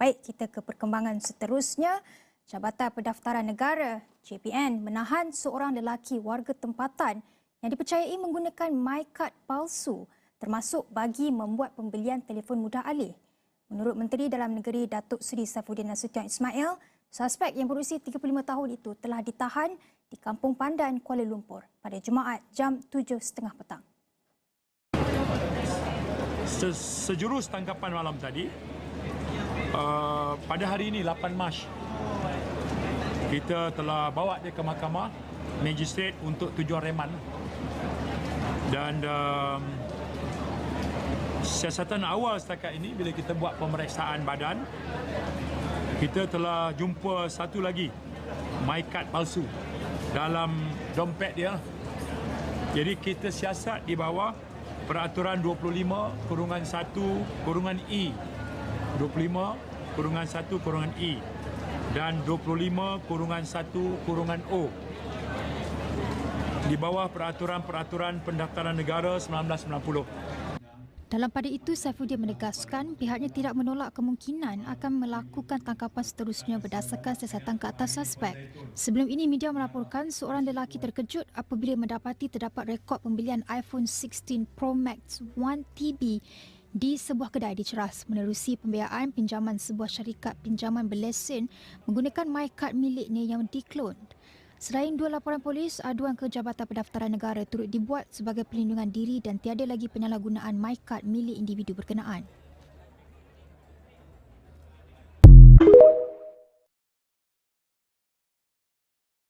Baik, kita ke perkembangan seterusnya. Jabatan Pendaftaran Negara JPN menahan seorang lelaki warga tempatan yang dipercayai menggunakan MyCard palsu termasuk bagi membuat pembelian telefon mudah alih. Menurut Menteri Dalam Negeri Datuk Seri Saifuddin Nasution Ismail, suspek yang berusia 35 tahun itu telah ditahan di Kampung Pandan, Kuala Lumpur pada Jumaat jam 7.30 petang. Sejurus tangkapan malam tadi, uh, pada hari ini 8 Mac, kita telah bawa dia ke mahkamah magistrate untuk tujuan reman. Dan um, siasatan awal setakat ini bila kita buat pemeriksaan badan kita telah jumpa satu lagi card palsu dalam dompet dia. Jadi kita siasat di bawah peraturan 25 kurungan 1 kurungan E 25 kurungan 1 kurungan E dan 25 kurungan 1 kurungan O di bawah peraturan-peraturan pendaftaran negara 1990 dalam pada itu, Saifuddin menegaskan pihaknya tidak menolak kemungkinan akan melakukan tangkapan seterusnya berdasarkan siasatan ke atas suspek. Sebelum ini, media melaporkan seorang lelaki terkejut apabila mendapati terdapat rekod pembelian iPhone 16 Pro Max 1TB di sebuah kedai di Ceras menerusi pembiayaan pinjaman sebuah syarikat pinjaman berlesen menggunakan MyCard miliknya yang diklon. Selain dua laporan polis, aduan ke Jabatan Pendaftaran Negara turut dibuat sebagai pelindungan diri dan tiada lagi penyalahgunaan MyCard milik individu berkenaan.